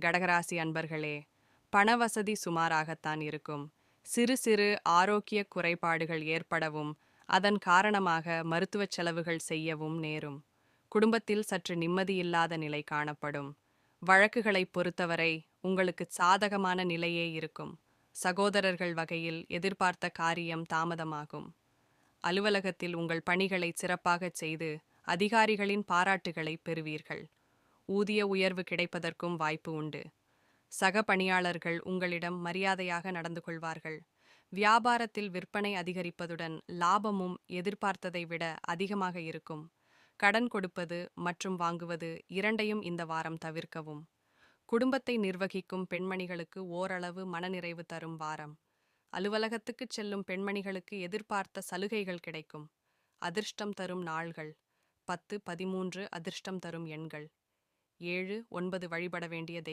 கடகராசி அன்பர்களே பணவசதி சுமாராகத்தான் இருக்கும். சிறு சிறு ஆரோக்கிய குறைபாடுகள் ஏற்படவும் அதன் காரணமாக மருத்துவச் செலவுகள் செய்யவும் நேரும். குடும்பத்தில் சற்று நிம்மதியில்லாத நிலை காணப்படும். வழக்குகளைப் பொறுத்தவரை உங்களுக்கு சாதகமான நிலையே இருக்கும். சகோதரர்கள் வகையில் எதிர்பார்த்த காரியம் தாமதமாகும். அலுவலகத்தில் உங்கள் பணிகளை சிறப்பாகச் செய்து அதிகாரிகளின் பாராட்டுகளை பெறுவீர்கள். ஊதிய உயர்வு கிடைப்பதற்கும் வாய்ப்பு உண்டு. சக பணியாளர்கள் உங்களிடம் மரியாதையாக நடந்து கொள்வார்கள். வியாபாரத்தில் விற்பனை அதிகரிப்பதுடன் லாபமும் எதிர்பார்த்ததை விட அதிகமாக இருக்கும். கடன் கொடுப்பது மற்றும் வாங்குவது இரண்டையும் இந்த வாரம் தவிர்க்கவும். குடும்பத்தை நிர்வகிக்கும் பெண்மணிகளுக்கு ஓரளவு மனநிறைவு தரும் வாரம். அலுவலகத்துக்குச் செல்லும் பெண்மணிகளுக்கு எதிர்பார்த்த சலுகைகள் கிடைக்கும். அதிர்ஷ்டம் தரும் நாள்கள். பத்து பதிமூன்று அதிர்ஷ்டம் தரும் எண்கள். ஏழு ஒன்பது வழிபட வேண்டிய